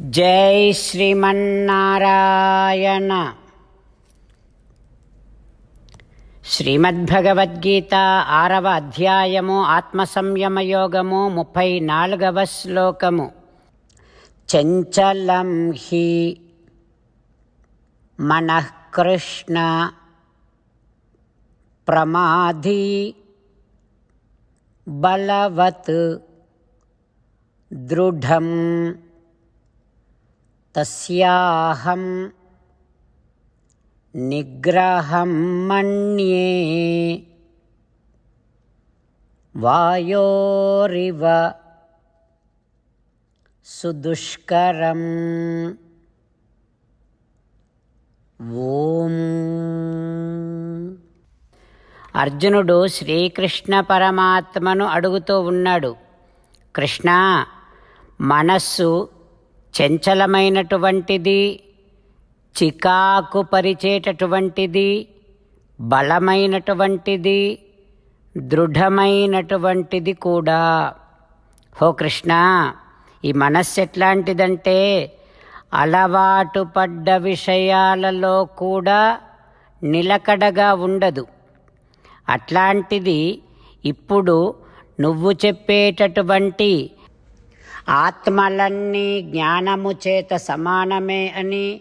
జై శ్రీమన్నారాయణ. శ్రీమద్భగవద్గీత ఆరవ అధ్యాయము ఆత్మసంయమయోగము ముప్పై నాలుగవ శ్లోకము. చంచలం హి మనఃకృష్ణ ప్రమాధి బలవత్ దృఢం తస్యాహం నిగ్రహం మన్యే వాయోరివ సుదుష్కరం ఓం. అర్జునుడు శ్రీకృష్ణ పరమాత్మను అడుగుతూ ఉన్నాడు కృష్ణ మనస్సు చంచలమైనటువంటిది చికాకు పరిచేటటువంటిది బలమైనటువంటిది దృఢమైనటువంటిది కూడా. హో కృష్ణ ఈ మనస్సు ఎట్లాంటిదంటే అలవాటు పడ్డ విషయాలలో కూడా నిలకడగా ఉండదు. అట్లాంటిది ఇప్పుడు నువ్వు చెప్పేటటువంటి ఆత్మలన్నీ జ్ఞానము చేత సమానమే అని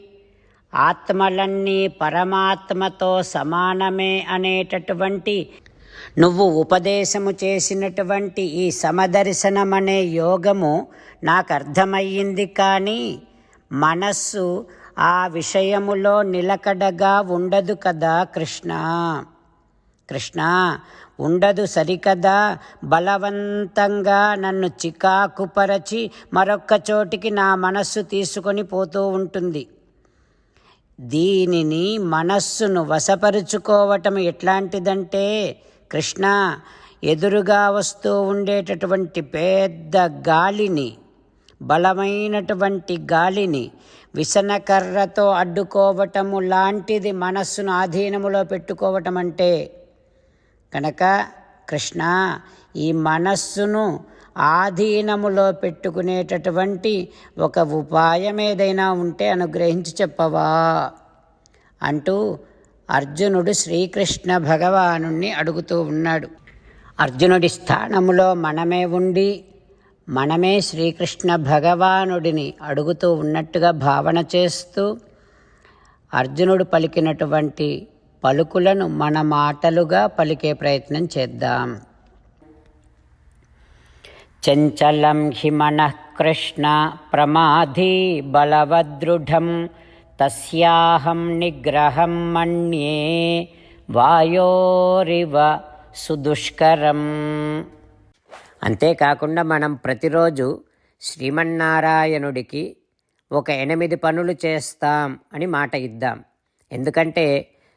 ఆత్మలన్నీ పరమాత్మతో సమానమే అనేటటువంటి నువ్వు ఉపదేశము చేసినటువంటి ఈ సమదర్శనమనే యోగము నాకు అర్థమయ్యింది కానీ మనస్సు ఆ విషయములో నిలకడగా ఉండదు కదా కృష్ణ. కృష్ణ ఉండదు సరికదా బలవంతంగా నన్ను చికాకుపరచి మరొక్క చోటికి నా మనస్సు తీసుకొని పోతూ ఉంటుంది. దీనిని మనస్సును వశపరుచుకోవటం ఎట్లాంటిదంటే కృష్ణ ఎదురుగా వస్తూ ఉండేటటువంటి పెద్ద గాలిని బలమైనటువంటి గాలిని విసనకర్రతో అడ్డుకోవటము లాంటిది మనస్సును ఆధీనములో పెట్టుకోవటం అంటే కనుక కృష్ణ ఈ మనస్సును ఆధీనములో పెట్టుకునేటటువంటి ఒక ఉపాయం ఏదైనా ఉంటే అనుగ్రహించి చెప్పవా? అంటూ అర్జునుడు శ్రీకృష్ణ భగవాను అడుగుతూ ఉన్నాడు. అర్జునుడి స్థానములో మనమే ఉండి మనమే శ్రీకృష్ణ భగవానుడిని అడుగుతూ ఉన్నట్టుగా భావన చేస్తూ అర్జునుడు పలికినటువంటి పలుకులను మన మాటలుగా పలికే ప్రయత్నం చేద్దాం. చంచలం హి కృష్ణ ప్రమాధీ బలవదృఢం తస్యాహం నిగ్రహం మన్యే వాయోరివ సుదుష్కరం. అంతేకాకుండా మనం ప్రతిరోజు శ్రీమన్నారాయణుడికి ఒక ఎనిమిది పనులు చేస్తాం అని మాట ఇద్దాం. ఎందుకంటే